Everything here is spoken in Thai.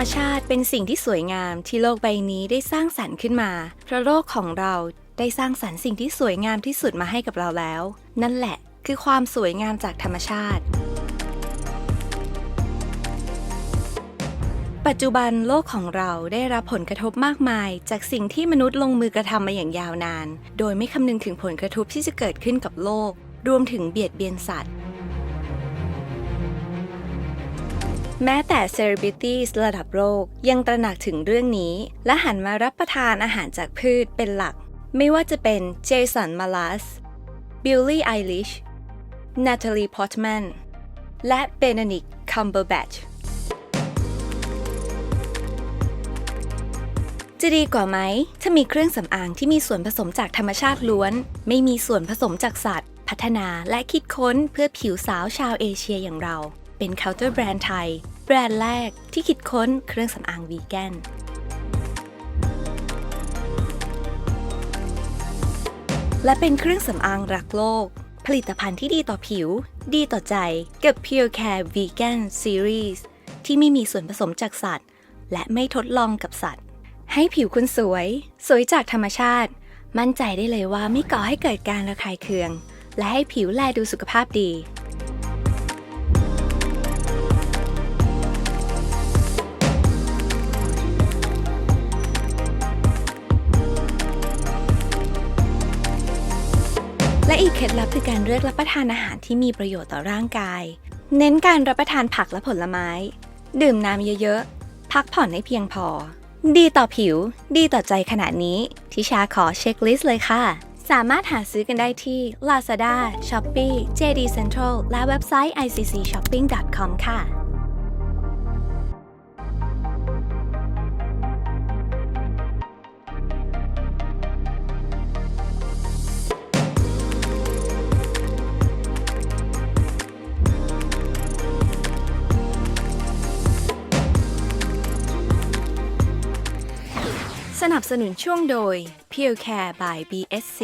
รมชาติเป็นสิ่งที่สวยงามที่โลกใบนี้ได้สร้างสรรค์ขึ้นมาเพราะโลกของเราได้สร้างสรรค์สิ่งที่สวยงามที่สุดมาให้กับเราแล้ว นั่นแหละคือความสวยงามจากธรรมชาติ ปัจจุบันโลกของเราได้รับผลกระทบมากมาย จากสิ่งที่มนุษย์ลงมือกระทำมาอย่างยาวนาน โดยไม่คำนึงถึงผลกระทบที่จะเกิดขึ้นกับโลก รวมถึงเบียดเบียนสัตว์ แม้แต่เซเลบริตี้ระดับโลกยังตระหนักถึงเรื่องนี้ และหันมารับประทานอาหารจากพืชเป็นหลัก ไม่ว่าจะเป็นเจสันมาลัสบิลลี่ไอลิชนาตาลีพอตแมนและเบนนิกคัมเบอร์แบชจะดีกว่าไหม ถ้ามีเครื่องสำอางที่มีส่วนผสมจากธรรมชาติล้วน ไม่มีส่วนผสมจากสัตว์ พัฒนาและคิดค้นเพื่อผิวสาวชาวเอเชียอย่างเรา เป็นเคาน์เตอร์แบรนด์ไทย แบรนด์แรกที่คิดค้นเครื่องสำอางวีแกนและเป็นเครื่องสำอางรักโลก ผลิตภัณฑ์ที่ดีต่อผิว ดีต่อใจกับ Pure Care Vegan Series ที่ไม่มีส่วนผสมจากสัตว์ และไม่ทดลองกับสัตว์ ให้ผิวคุณสวย สวยจากธรรมชาติ มั่นใจได้เลยว่าไม่ก่อให้เกิดการระคายเคือง และให้ผิวแลดูสุขภาพดี และอีกเคล็ดลับคือการเลือกรับประทานอาหารที่มีประโยชน์ต่อร่างกาย เน้นการรับประทานผักและผลไม้ ดื่มน้ำเยอะๆ พักผ่อนให้เพียงพอ ดีต่อผิว ดีต่อใจขนาดนี้ ทิชาขอเช็คลิสต์เลยค่ะ สามารถหาซื้อกันได้ที่ Lazada, Shopee, JD Central และเว็บไซต์ iccshopping.com ค่ะ สนับสนุนช่วงโดย Pure Care by BSC